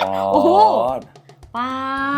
ปอโอ้โหดปา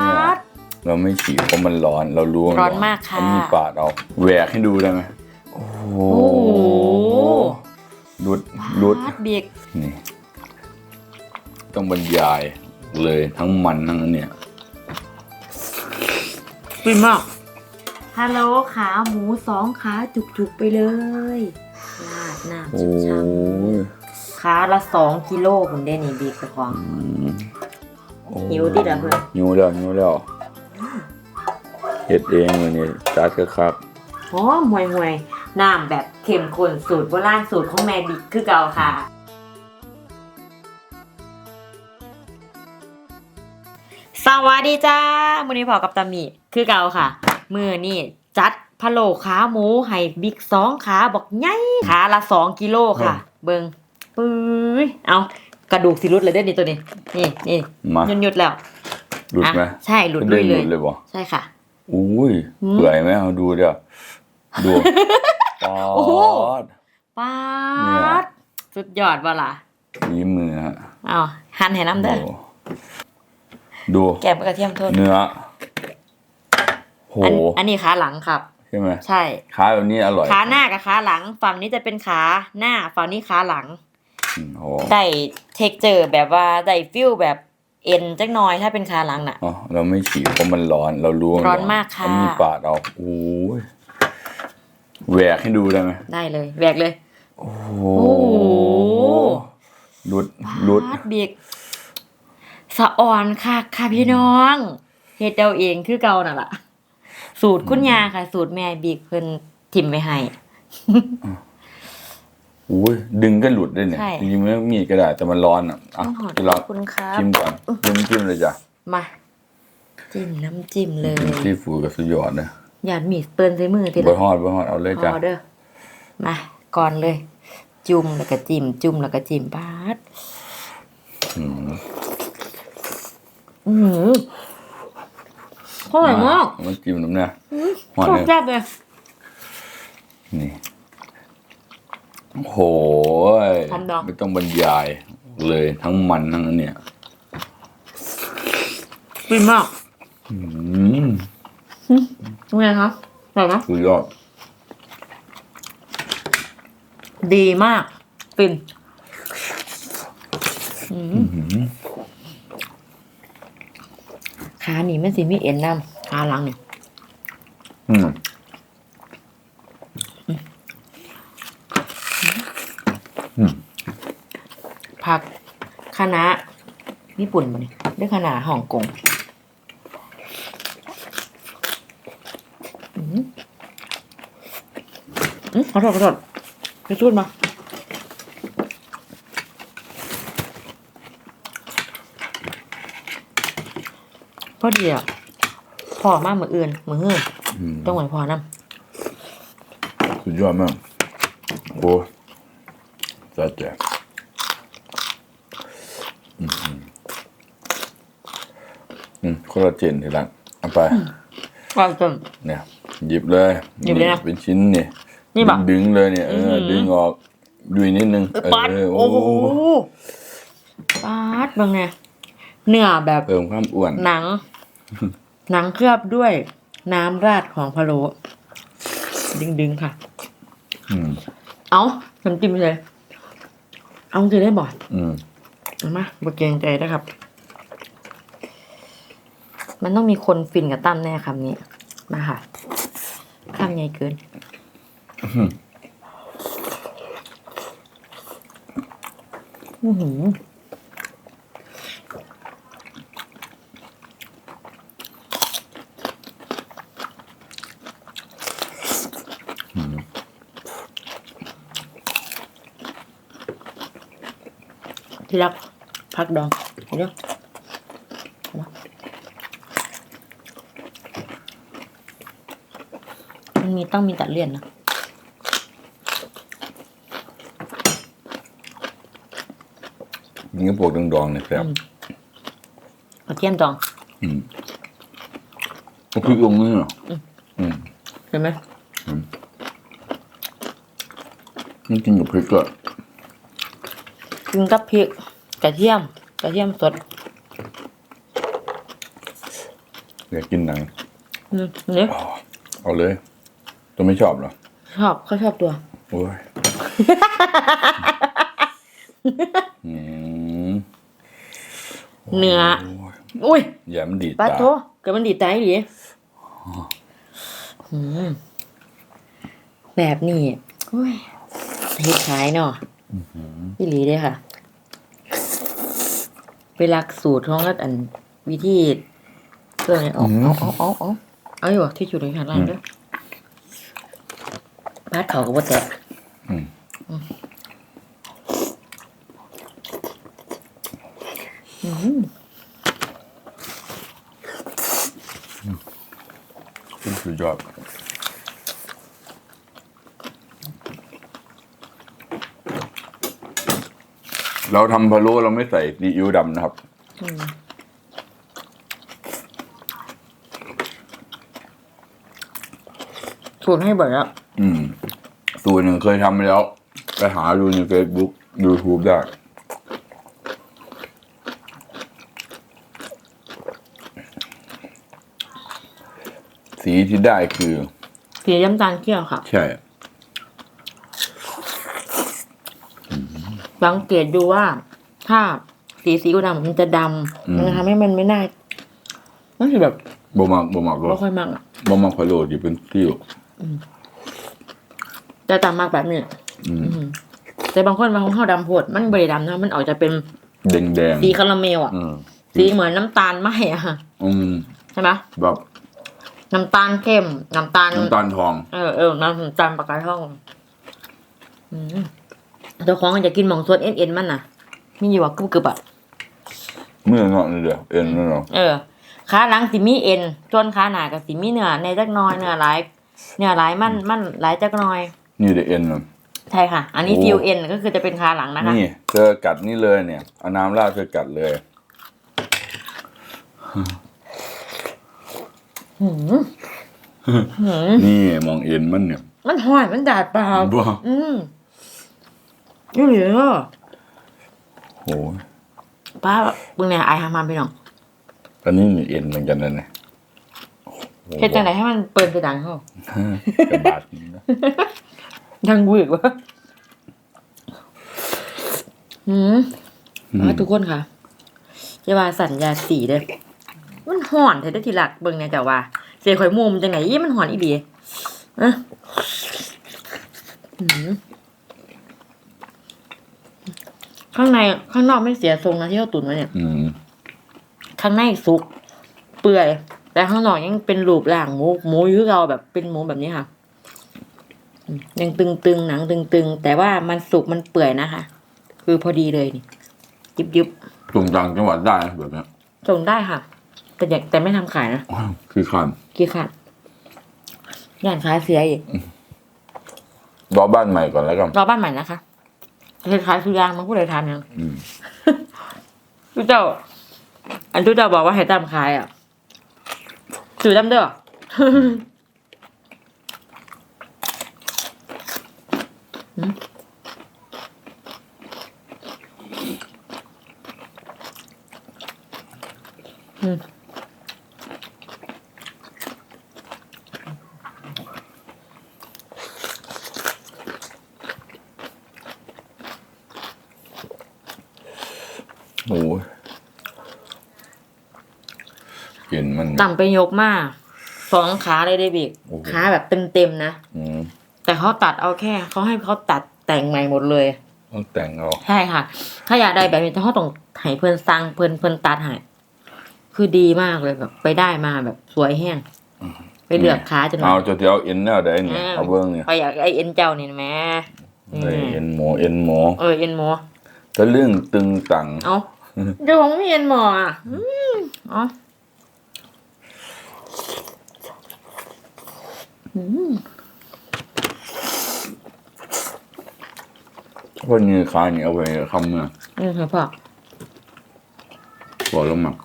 เนี่ยดเราไม่ฉีกเพราะมันร้อน เรารู้ว่ร้อนมากค่ะเอมีดปาดเอาแหวกให้ดูได้ไหมโอ้โหโอ้โหรุดรุดปาดเบียกนี่ ต้องบรรยายเลยทั้งมันทั้งเนี่ย ฟินมากฮัลโหลขาหมูสองขาจุกๆไปเลยราดน้ำโอ้ช้ำยๆขาละสองกิโลคุณได้นี่บีกระของอืมโอ้ หิวดิเหรอเพื่อนหิวแล้วหิวแล้วเฮ็ดเองเลยนี่จัดก็ครับหอมห่วยห่วยๆน้ำแบบเข้มข้นสูตรโบราณสูตรของแม่บิ๊กคือเก่าค่ะ สวัสดีจ้ามือนี้พอกับตามีคือเก่าค่ะ มือนี่จัดพะโล้ขาหมูให้บิ๊กสองขาบอกไงขาละสองกิโลค่ะ เบิงปื้ยเอา กระดูกสิรุดเลยเด้อนี่ตัวนี้ นี่นี่มาหยุดหยุดๆแล้วหลุดไหมอะใช่หลุดกระด้เด้วยงเลหลุยดเลยบ่ใช่ค่ะอุ้ยหืมเปื่อยไหมเอาดูเดี๋ยวดูปอโอ้โหดป้าเนี่ยดสุดยอดว่ะล่ะนี่มือฮะเอาหั่นให้น้ำเด้อโอ้ดูแกมกระเทียมโทษเนื้อโหอันอันนี้ขาหลังครับใช่ไหมใช่ขาแบบนี้อร่อยขาหน้ากับขาหลัง ฝั่งนี้จะเป็นขาหน้าฝั่งนี้ขาหลัง อืมโหได้เทคเจอร์แบบว่าได้ฟิลแบบเอ็นจักหน่อยถ้าเป็นขาหลังน่ะ อ๋อเราไม่ฉีกเพราะมันร้อนเรารู้ว่ร้อนมากค่ะเอมีดปาดเอาโอ้ยแหวกให้ดูได้ไหมได้เลยแบกเลยโอ้โหโอ้โหรุดรุดปาเบียกสะอ่อนค่ะค่ะพี่น้องเฮ็ดเอาเองคือเก่าน่ะล่ะ สูตรคุณยาค่ะ สูตรแม่บิ๊กเพิ่นทิมไว้ให้โอ้ยดึงก็หลุดได้เนี่ยใช่ จริงๆไม่ต้องมีดก็ได้แต่มันร้อนอะอะขอบที่เราคุณครับจิ้มก่อนจิ้มจิ้มเลยจ้ะมาจิ้มน้ำจิ้มเลยซีฟู้ดกับสุดยอดนะหยาดมีดเปิ้นใส่มือทีบะละฮอดบะฮอดเอาเลยจ้ะพอเด้อมาก่อนเลย จุ่มแล้วก็จิ้มจุ่มแล้วก็จิ้มปาดอืมอือหืออร่อยมากมันจิ้มน้ำเนี่ยฮอดชอบเนี่ยแซ่บเลยนี่ โอ้โหยหอมดอง ไม่ต้องบรรยายเลยทั้งมันทั้งเนี่ยฟินมากอืมเป็นไงคะอร่อยไหมสุดยอดดีมากฟินอืมอืมขาหนีไม่สิมีเอ็นน้ำขาหลังเนี่ยอืมอืม ผักคะน้าญี่ ปุ่นมาเนี่ยด้วยคะน้าฮ่องกงอืมอืมขอโทษขอโทษไปชุดมาพอดีอะพอมากมืออื่นมือหื้ออืมต้องไหวพอน้สุดยอดมากโอ้จัดแจกอืม อืมคอลลาเจนทีหลังเอาไปำว่าจนเนี่ยหยิบเลยหยิบเลยนะเป็นชิ้นนี่นี่ปะดึงเลยเนี่ยเอออื้อหือดึงออกดูอีกนิดนึงเออปาดเออโอ้โหโอ้ปาดบางไงเนื้อแบบเพิ่มความอ้วนหนัง หนังเคลือบด้วยน้ำราดของพะโล้ดึงดึงๆค่ะ อืมเอาน้ำจิ้มเลย เอาจะได้บ่อยอืมเอามาบเกรงใจนะครับ มันต้องมีคนฟินกับตั้มแน่คำนี้ มาค่ะคำใหญ่เกินอือหือที่รักพักดองเห็นไหมมันมี ต้องมีตัดเลี่ยนนะยิงกระโปรงดองๆเนี่ยครับอืมกระเทียมดอง อืมก็คือองค์นี้เหรออืมอืมเห็นไหมนี่กินกับพริกก็กินกับพริกกระเทียมกระเทียมสดอยากกินหนังอืมเนี่ยอ๋อเอาเลย ตัวไม่ชอบเหรอ ชอบเขาชอบตัว โอ้ย อืมเนื้อโยอุ้ยอย่ามันดีดปลาตาโถเกิดมันดีดตายหรืออืมแบบนี้อุ้ยเฮ็ดขายเนาะพี่หลีเลยค่ะ ไปรักสูตรของรัดอันวิธีเครื่องเนี่ยเอาเอาเอาเอาเอาเอาอยู่ที่จุดในข้างล่างเด้อ พาดเขาก็บ่แตกอืมอืมสุดยอดเราทำพะโล้เราไม่ใส่ซีอิ๊วดำนะครับอืมสูตรให้เบิดแล้ว อืมสูตรหนึ่งเคยทำไปแล้ว ไปหาดูใน Facebook YouTube ได้สีที่ได้คือ สีน้ำตาลเคี่ยวค่ะ ใช่ สังเกตดูว่า ถ้าสีสีกูดำมันจะดำมันจะทำให้มันไม่น่ามันคือแบบบ่มักบ่มักหรไม่อกค่อยมากอะบ่มักพะโล้ที่เป็นที่ แต่ตามมากแบบนี้อืมอืมแต่บางคนบางคนเขาดำโพดมันบริดำนะ มันออกจะเป็นแดงแดงสีคาราเมลอะอืมสีเหมือนน้ำตาลไหมอะค่ะอืมใช่ไหมแบบน้ำตาลเข้ม น้ำตาลน้ำตาลทอง เออเออน้ำตาลปากกาท่องอืมเจ้าของอยากกินหมองส่วนเอ็นเอ็นมันน่ะมีอยู่ว่ากึบกึบๆอะเมื่อเงาะนี่เดียวเอ็นนั่นเนาะเออขาหลังสิมีเอ็นส่วนขาหน้ากับสิมีเนื้อในจักหน้อยเนื้อหลายเนื้อหลายมันมันหลายจักหน้อย นี่เดยวเอ็นน่ะใช่ค่ะ อันนี้โอ้ ฟิวเอ็นก็คือจะเป็นขาหลังนะคะ นี่เธอกัดนี่เลยเนี่ยเอาน้ำราดเธอกัดเลย หืมหืมนี่มองเอ็นมันเนี่ยมันหอยมันดาดเปล่า บ้าอืมนี่เหลือโอ้ยป้าเบิ่งเนี่ยไอายหามาไปหน่องอันนี้นี่เอ็นเหมือนกันนะเนี่ยโอ้โเฮ็ดจังไหนให้มันเปิดไปดังเขากระบาดนี่นะ ดังวืกวะหืมอืมมาทุกคนค่ะจะว่าสัญญาสีเด้อมันห่อนเธอได้อทีหลักเบิ่งเนี่ยจ้ะว่า เสียข่อยมุมจังไหนยี่มันห่อนอีดีอะหืมข้างในข้างนอกไม่เสียทรงนะที่เขาตุ๋นไว้เนี่ยอืมข้างในสุก เปื่อย แต่ข้างนอกยังเป็นรูปร่างหมูหมูอยูเราแบบเป็นหมูแบบนี้ค่ะอืม ยังตึงๆหนังตึง ๆ แต่ว่ามันสุกมันเปื่อยนะคะ คือพอดีเลยนี่ยิบยิบตรงต่างจังหวัดได้นะแบบเนี้ยๆส่งได้ค่ะ แต่อยากแต่ไม่ทำขายนะอ้าวคือคันกี่ขาดย่านขายเสียอีกรอบ้านใหม่ก่อนแล้วกันรอบ้านใหม่นะคะเฮ็ดขายสุยางมันผู้ใดทานยังอืมทุกเจ้า อันทุกเจ้าบอกว่าให้ตามขายอะสื่อตามเด้อ เห็นมัน ต่ำไปยกมากสองขาเลยเดบิกโอ้โห ขาแบบเต็มๆนะ อืมแต่เขาตัดเอาแค่เขาให้เขาตัดแต่งใหม่หมดเลย ต้องแต่งเอาใช่ค่ะ ถ้าอยากได้แบบนี้เขาต้องให้เพื่อนสร้างเพื่อนเพื่อนตัดให้คือดีมากเลยแบบ ไปได้มาแบบสวยแห้งไปเลือกขาจน เอาจะเที่ยวเอ็นแนวใดเนี่ยอ่า เอาเบิ้งเนี่ยไปอยากไอเอ็นเจ้านี่แหม่เออเอ็นหมูเอ็นหมูเออเอ็นหมอแต่เรื่องตึงตัง เอาเดี๋ยวของไม่เอ็นหมออะอืมเอ๋อ อืมเพราะนี่ขาเนี่ยเอาไว้คำเมื่ออืมครับพ่อบอกแล้วหมัก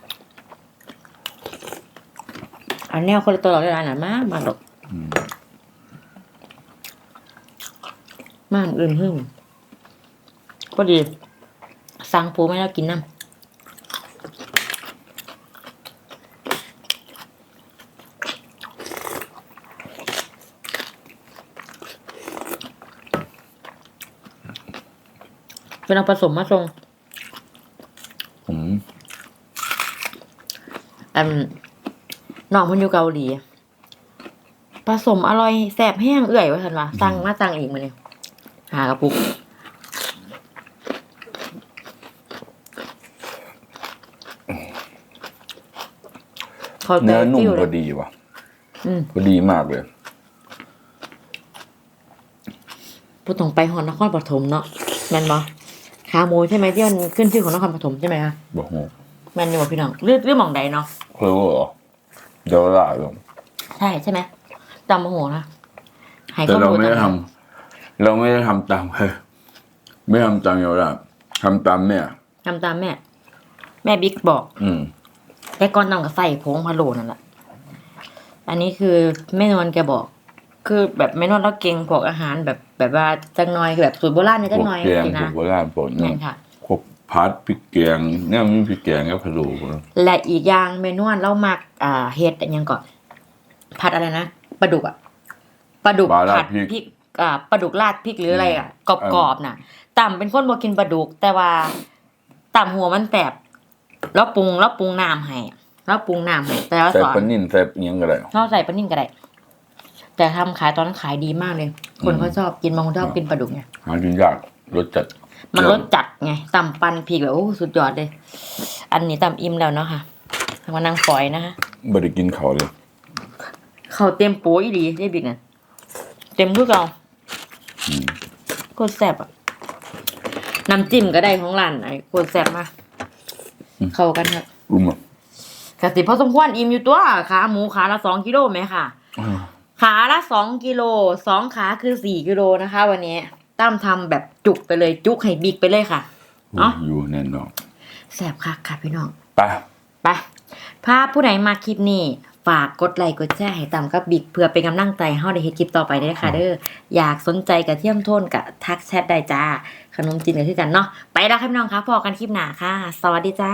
อันแนวคนละตัวเราได้ร้านไหนมากมาดอกอืมมากอื่นหึ่งก็ดี สั่งปูไม่แล้วกินน้ำ เป็นเอาผสมมาทรงอืมอันน้องเพันอยู่เกาหลี ผสมอร่อยแสบแห้งเอื่อยว่าทันวะสั่งมาสั่งอีกมาเนี่ยหากระปุก พอเนื้อนุ่มฟิวพเลอยดีว่ะอืมพอดีมากเลย พูดตรงไปหอนนครปฐมเนาะแมนบอ ขาหมูใช่ไหมที่มันขึ้นชื่อของนครปฐมใช่ไหมคะบอกโหแมนอยู่บ่พี่น้องเลือดเลือดหมองใดเนาะเคยว่าเหรอเดี๋ยวละลงใช่ใช่ไหมจำโมโหนะใหายแต่ข้อเรามูลไม่ได้ต่างทำเราไม่ได้ทำตามเฮ้ยไม่ทำตามเยาวราชทำตามแม่ๆทำตามแม่ แม่บิ๊กบอก อืม แต่ก่อนต้องกับใส่ผงพะโล้นั่นแหละ อันนี้คือแม่นวลแกบอก คือแบบแม่นวลเราเก่งพวกอาหารแบบแบบว่าจังน้อยคือแบบสูตรโบราณเนี่ยพจัวงกน้อยแกงจริงพวนะกโบราณพวกแม่นี่นค่ะพวกพัดพริกแกงเนี่ยมันพริกแกงกับพะโล้นะและอีกอย่างเมนวลเรามักอ่าเฮ็ดอันยังก่อนผัดอะไรนะปลาดุกอะปลาดุกปลาราดผัดพริกพริกอ่าปลาดุกราดพริกหรืออะไรอะกรอบๆน่ะต่ำเป็นคนบ่กินปลาดุก แต่ว่าต่ำหัวมันแตบแล้วปรุงแล้วปรุงน้ำให้แล้วปรุงน้ำให้แต่ว่าใส่สอนปลานิ่นใส่อิหยังก็ได้เราใส่ปลานิ่มก็ได้ แต่ทำขายตอนนั้นขายดีมากเลย คนเขาชอบกินบางคนชอบกินปลาดุกไงหากินยากรสจัด มันรสจัดไงต่ำปันพริกแบบโอ้สุดยอดเลย อันนี้ต่ำอิ่มแล้วเนาะค่ะมานั่งฝอยนะคะไม่ได้กินเขาวเลย เขาเต็มโป้อีดีได้บิ๊กน่ะเต็มทุกเราอืมโคตรแซ่บอะน้ำจิ้มก็ได้ของร้านไอ้โคตรแซ่บมากเข้ากันครับอุ้มอะกสิพอสมควรอิ่มอยู่ตัวขาหมูขาละสองกิโลไหมค่ะ ขาละสองกิโลสองขาคือสี่กิโลนะคะ วันนี้ตั้มทำแบบจุกไปเลยจุกให้บิ๊กไปเลยค่ะเอ้าอยู่แน่นอนแซ่บคักค่ะพี่น้องไปไปพาผู้ใดมาคลิปนี้ฝากกดไลค์กดแชร์ให้ต่ำกับบิ๊กเพื่อเป็นกำลังใจให้เราได้เฮ็ดคลิปต่อไปได้อค่ะเด้ออยากสนใจกับเทียมโทนกับทักแชทได้จ้า ขนมจีนกันคือกันเนาะไปแล้วค่ะพี่น้องคะพอกันคลิปหน้าค่ะ สวัสดีจ้า